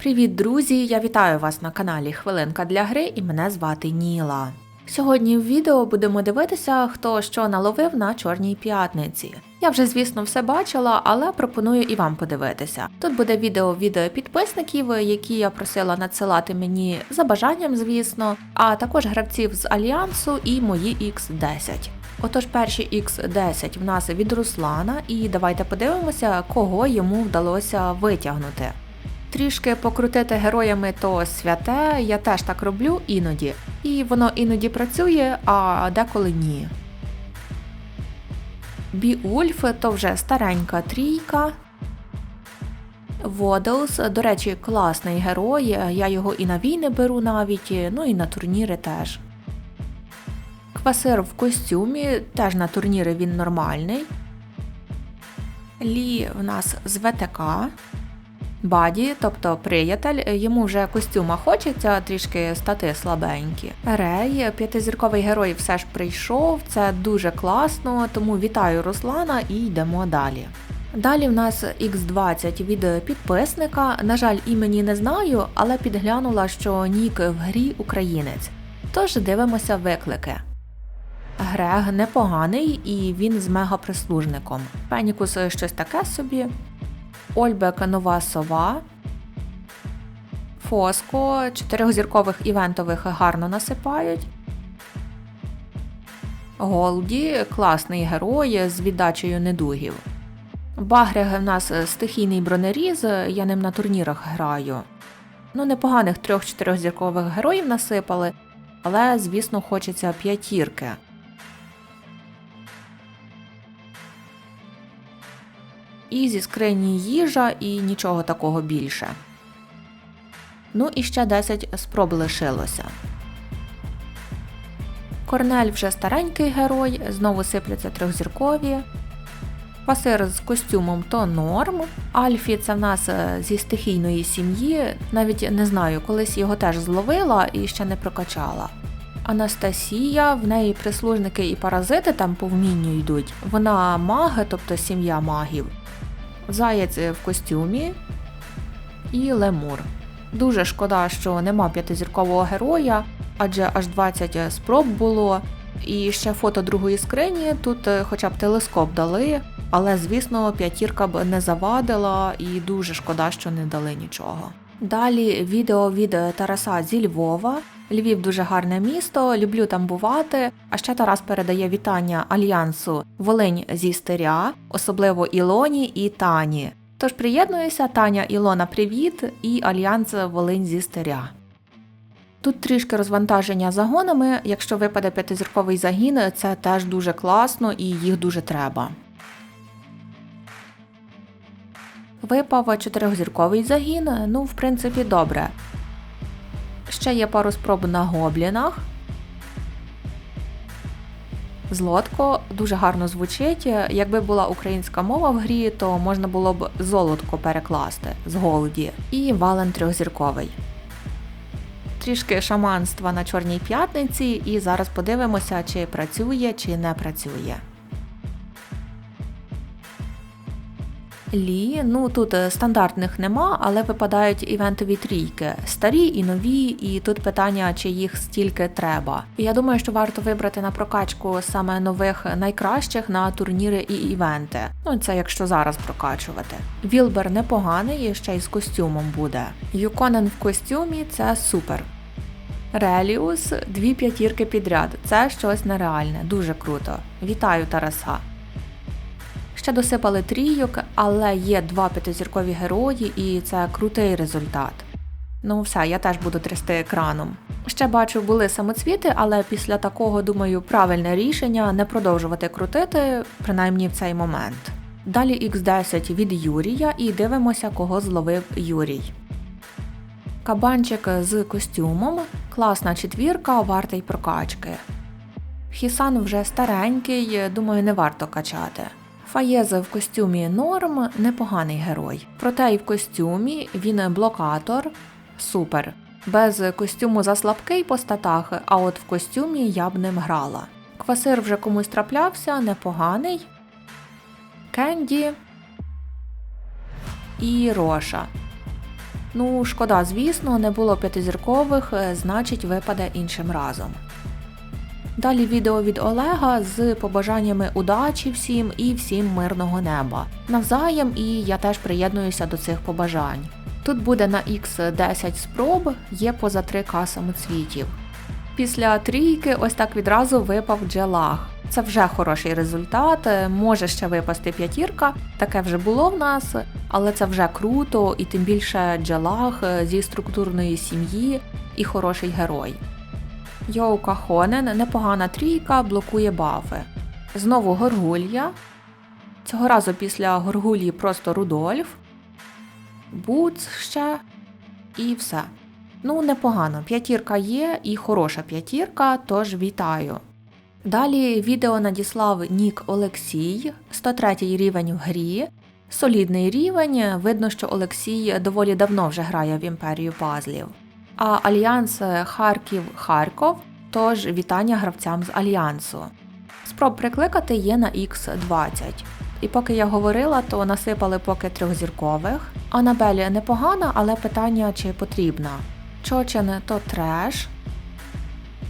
Привіт, друзі! Я вітаю вас на каналі Хвилинка для гри і мене звати Ніла. Сьогодні в відео будемо дивитися, хто що наловив на Чорній п'ятниці. Я вже, звісно, все бачила, але пропоную і вам подивитися. Тут буде відео від підписників, які я просила надсилати мені за бажанням, звісно, а також гравців з Альянсу і мої X10. Отож, перші X10 в нас від Руслана, і давайте подивимося, кого йому вдалося витягнути. Трішки покрутити героями то святе, я теж так роблю іноді. І воно іноді працює, а деколи ні. Біульф то вже старенька трійка. Воделс, до речі, класний герой. Я його і на війни беру навіть, ну і на турніри теж. Квасир в костюмі, теж на турніри він нормальний. Лі в нас з ВТК. Баді, тобто приятель, йому вже костюма хочеться трішки стати слабенькі. Рей, п'ятизірковий герой, все ж прийшов, це дуже класно, тому вітаю Руслана і йдемо далі. Далі в нас X20 від підписника. На жаль, імені не знаю, але підглянула, що нік в грі українець. Тож дивимося виклики. Грег непоганий і він з мегаприслужником. Пенікус щось таке собі. Ольбек нова сова. Фоско. Чотирьохзіркових івентових гарно насипають. Голді класний герой з віддачею недугів. Багряг в нас стихійний бронеріз, я ним на турнірах граю. Ну, непоганих трьох-чотирьохзіркових героїв насипали, але, звісно, хочеться п'ятірки. І зі скрині їжа і нічого такого більше. Ну і ще 10 спроб лишилося. Корнель вже старенький герой, знову сипляться трьохзіркові. Пасир з костюмом то норм. Альфі це в нас е, зі стихійної сім'ї. Навіть не знаю, колись його теж зловила і ще не прокачала. Анастасія, в неї прислужники і паразити там по вмінню йдуть. Вона маги, тобто сім'я магів. Заєць в костюмі і лемур. Дуже шкода, що нема п'ятизіркового героя, адже аж 20 спроб було. І ще фото другої скрині, тут е, хоча б телескоп дали, але, звісно, п'ятірка б не завадила, і дуже шкода, що не дали нічого. Далі відео від Тараса зі Львова. Львів дуже гарне місто, люблю там бувати. А ще Тарас передає вітання альянсу Волинь зі Стеря, особливо Ілоні і Тані. Тож приєднуюся, Таня Ілона, привіт, і Альянс Волинь зі Стеря. Тут трішки розвантаження загонами. Якщо випаде п'ятизірковий загін, це теж дуже класно і їх дуже треба. Випав чотирьохзірковий загін, ну, в принципі, добре. Ще є пару спроб на гоблінах. Злотко дуже гарно звучить. Якби була українська мова в грі, то можна було б золотко перекласти з голоді. І вален трьохзірковий. Трішки шаманства на Чорній п'ятниці, і зараз подивимося, чи працює, чи не працює. Лі, ну тут стандартних нема, але випадають івентові трійки, старі і нові, і тут питання, чи їх стільки треба. Я думаю, що варто вибрати на прокачку саме нових найкращих на турніри і івенти. Ну це якщо зараз прокачувати. Вілбер непоганий, ще й з костюмом буде. Юконен в костюмі це супер. Реліус дві п'ятірки підряд. Це щось нереальне, дуже круто. Вітаю Тараса. Ще досипали трійок, але є два п'ятизіркові герої, і це крутий результат. Ну, все, я теж буду трясти екраном. Ще бачу, були самоцвіти, але після такого, думаю, правильне рішення не продовжувати крутити, принаймні в цей момент. Далі X10 від Юрія і дивимося, кого зловив Юрій. Кабанчик з костюмом, класна четвірка, вартий прокачки. Хісан вже старенький, думаю, не варто качати. Фаєзе в костюмі норм, непоганий герой. Проте і в костюмі він блокатор, супер. Без костюму заслабкий по статах, а от в костюмі я б ним грала. Квасир вже комусь траплявся, непоганий. Кенді і Роша. Ну, шкода, звісно, не було п'ятизіркових, значить випаде іншим разом. Далі відео від Олега з побажаннями удачі всім і всім мирного неба. Навзаєм, і я теж приєднуюся до цих побажань. Тут буде на X10 спроб, є поза 3 к самоцвітів. Після трійки ось так відразу випав джелаг. Це вже хороший результат, може ще випасти п'ятірка, таке вже було в нас, але це вже круто, і тим більше джелаг е, зі структурної сім'ї і хороший герой. Йоу Кахонен, непогана трійка, блокує бафи. Знову Горгулья. Цього разу після Горгулії просто Рудольф. Буц ще. І все. Ну, непогано. П'ятірка є і хороша п'ятірка, тож вітаю. Далі відео надіслав Нік Олексій, 103 рівень в грі. Солідний рівень, видно, що Олексій доволі давно вже грає в імперію пазлів. А Альянс Харків-Харков, тож вітання гравцям з Альянсу. Спроб прикликати є на X20. І поки я говорила, то насипали поки трьохзіркових. Анабелі непогана, але питання чи потрібна. Чочен то треш.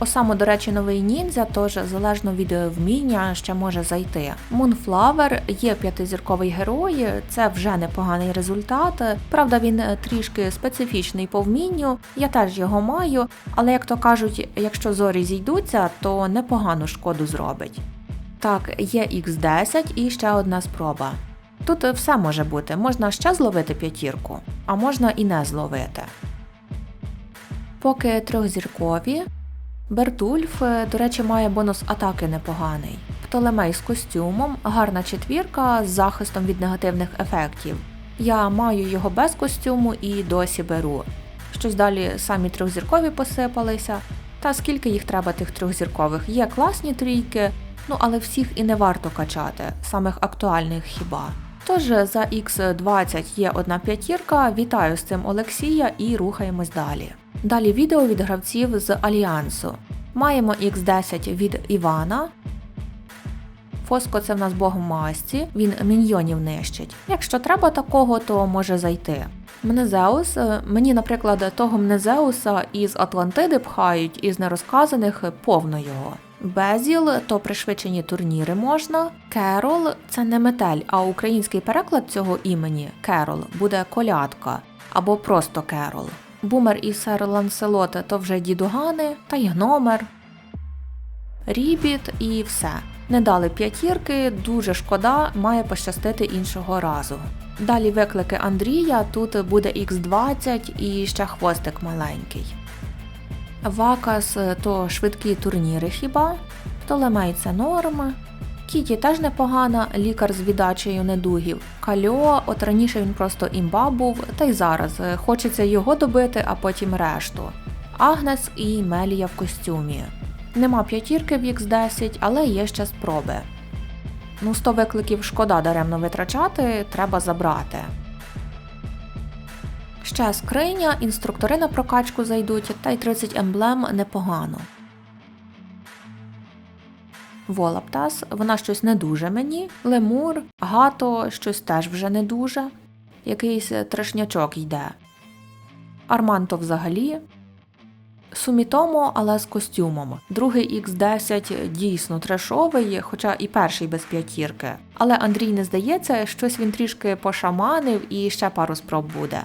Осамо, до речі, новий ніндзя, тож залежно від вміння ще може зайти. Мунфлавер є п'ятизірковий герой, це вже непоганий результат. Правда, він трішки специфічний по вмінню, я теж його маю, але як то кажуть, якщо зорі зійдуться, то непогану шкоду зробить. Так, є X10 і ще одна спроба. Тут все може бути, можна ще зловити п'ятірку, а можна і не зловити. Поки трьохзіркові, Бертульф, до речі, має бонус атаки непоганий. Птолемей з костюмом, гарна четвірка з захистом від негативних ефектів. Я маю його без костюму і досі беру. Щось далі самі трьохзіркові посипалися. Та скільки їх треба тих трьохзіркових? Є класні трійки, ну але всіх і не варто качати, самих актуальних хіба. Тож за X20 є одна п'ятірка, вітаю з цим Олексія і рухаємось далі. Далі відео від гравців з Альянсу. Маємо X10 від Івана. Фоско це в нас бог масці, він міньйонів нищить. Якщо треба такого, то може зайти. Мнезеус, мені, наприклад, того Мнезеуса із Атлантиди пхають, із нерозказаних повно його. Безіл то пришвидшені турніри можна. Керол це не метель, а український переклад цього імені Керол буде колядка або просто Керол. Бумер і сер Ланселот то вже дідугани та й гномер. Рібіт і все. Не дали п'ятірки, дуже шкода, має пощастити іншого разу. Далі виклики Андрія, тут буде Х20 і ще хвостик маленький. Вакас то швидкі турніри хіба, Толемей це норм. Кіті теж непогана, лікар з віддачею недугів. Кальо, от раніше він просто імба був, та й зараз хочеться його добити, а потім решту. Агнес і Мелія в костюмі. Нема п'ятірки в X10, але є ще спроби. Ну, 100 викликів шкода даремно витрачати, треба забрати. Ще скриня, інструктори на прокачку зайдуть, та й 30 емблем непогано. Волаптас, вона щось не дуже мені. Лемур, гато, щось теж вже не дуже. Якийсь трешнячок йде. Арманто взагалі. Сумітомо, але з костюмом. Другий X10 дійсно трешовий, хоча і перший без п'ятірки. Але Андрій не здається, щось він трішки пошаманив і ще пару спроб буде.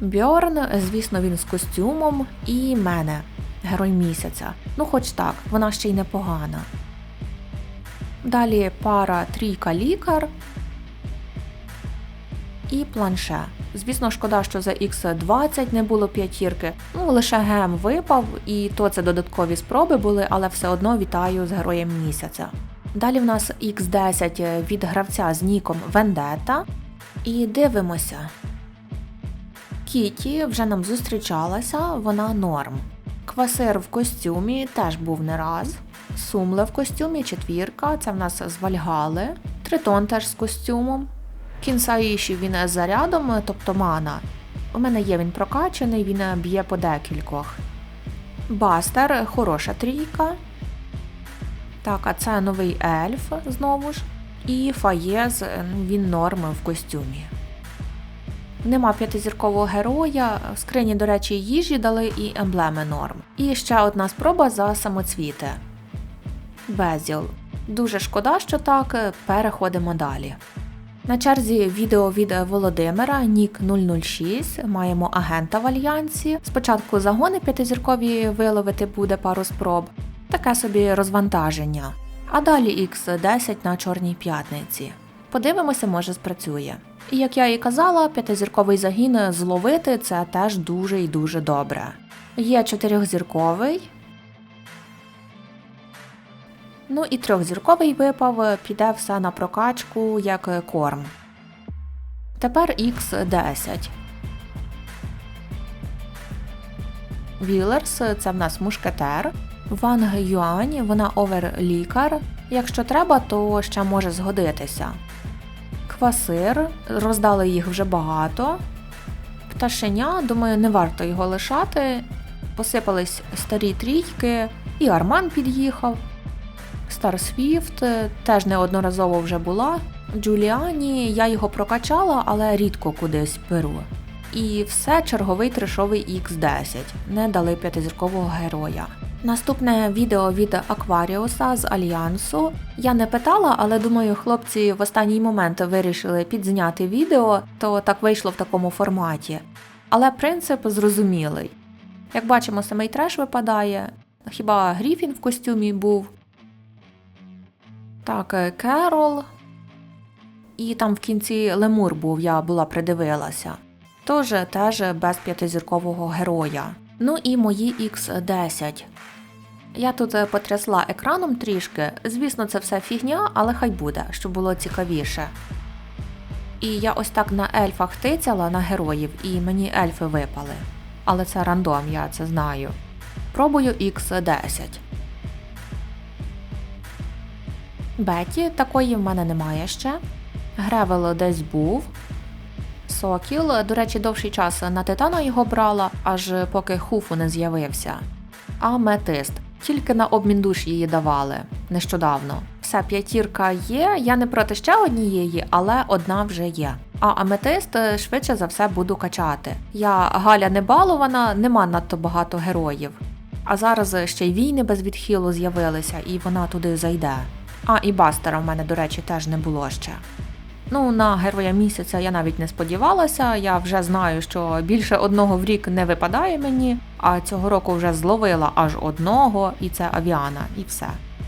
Бьорн, звісно, він з костюмом, і мене, герой місяця. Ну, хоч так, вона ще й непогана. Далі пара трійка лікар і планше. Звісно, шкода, що за X20 не було п'ятірки. Ну, лише гем випав, і то це додаткові спроби були, але все одно вітаю з героєм місяця. Далі в нас X10 від гравця з ніком Вендета. І дивимося. Кіті вже нам зустрічалася, вона норм. Квасир в костюмі теж був не раз. Сумле в костюмі четвірка, це в нас з Вальгали. Тритон теж з костюмом. Кінсаїші він з зарядом, тобто мана. У мене є він прокачаний, він б'є по декількох. Бастер хороша трійка. Так, а це новий ельф знову ж. І Фаєз, він норм в костюмі. Нема п'ятизіркового героя, в скрині, до речі, їжі дали і емблеми норм. І ще одна спроба за самоцвіти. Безіл. Дуже шкода, що так, переходимо далі. На черзі відео від Володимира Нік 006. Маємо агента в альянсі. Спочатку загони п'ятизіркові виловити буде пару спроб, таке собі розвантаження. А далі X10 на Чорній п'ятниці. Подивимося, може спрацює. І як я і казала, п'ятизірковий загін зловити це теж дуже і дуже добре. Є чотирьохзірковий. Ну і трьохзірковий випав, піде все на прокачку як корм. Тепер X10. Вілерс це в нас мушкетер. Ванг Юань, вона овер-лікар. Якщо треба, то ще може згодитися. Квасир, роздали їх вже багато. Пташеня, думаю, не варто його лишати. Посипались старі трійки, і Арман під'їхав. Стар Свіфт теж неодноразово вже була. Джуліані я його прокачала, але рідко кудись беру. І все черговий трешовий X10. Не дали п'ятизіркового героя. Наступне відео від Акваріуса з Альянсу. Я не питала, але думаю, хлопці в останній момент вирішили підзняти відео, то так вийшло в такому форматі. Але принцип зрозумілий. Як бачимо, самий треш випадає. Хіба Гріфін в костюмі був? Так, е, Керол. І там в кінці Лемур був, я була придивилася. Тож теж без п'ятизіркового героя. Ну і мої X10. Я тут е, потрясла екраном трішки. Звісно, це все фігня, але хай буде, щоб було цікавіше. І я ось так на ельфах тицяла на героїв, і мені ельфи випали. Але це рандом, я це знаю. Пробую X10. Беті такої в мене немає ще. Гревел десь був. Сокіл, до речі, довший час на титана його брала, аж поки хуфу не з'явився. Аметист. Тільки на обмін душ її давали нещодавно. Все, п'ятірка є, я не проти ще однієї, але одна вже є. А аметист е, швидше за все буду качати. Я Галя не балована, нема надто багато героїв. А зараз ще й війни без відхилу з'явилися, і вона туди зайде. А і бастера в мене, до речі, теж не було ще. Ну, на героя місяця я навіть не сподівалася. Я вже знаю, що більше одного в рік не випадає мені, а цього року вже зловила аж одного, і це авіана, і все.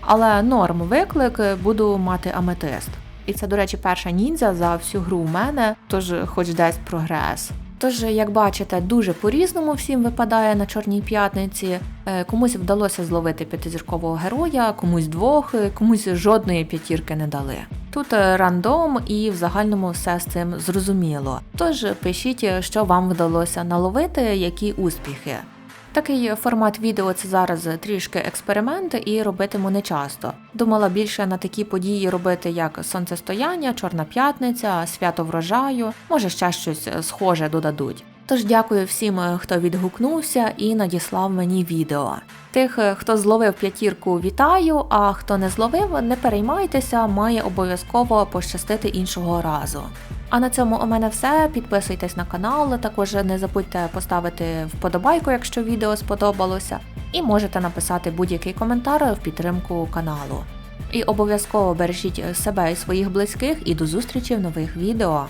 Але норм виклик буду мати аметист. І це, до речі, перша ніндзя за всю гру в мене, тож хоч десь прогрес. Тож, як бачите, дуже по-різному всім випадає на Чорній п'ятниці. Е, Комусь вдалося зловити п'ятизіркового героя, комусь двох, е, комусь жодної п'ятірки не дали. Тут е, рандом і в загальному все з цим зрозуміло. Тож пишіть, що вам вдалося наловити, які успіхи. Такий формат відео це зараз трішки експеримент і робитиму не часто. Думала більше на такі події робити, як сонцестояння, Чорна п'ятниця, свято врожаю, може ще щось схоже додадуть. Тож дякую всім, хто відгукнувся і надіслав мені відео. Тих, хто зловив п'ятірку, вітаю. А хто не зловив, не переймайтеся, має обов'язково пощастити іншого разу. А на цьому у мене все. Підписуйтесь на канал, також не забудьте поставити вподобайку, якщо відео сподобалося, і можете написати будь-який коментар в підтримку каналу. І обов'язково бережіть себе і своїх близьких і до зустрічі в нових відео.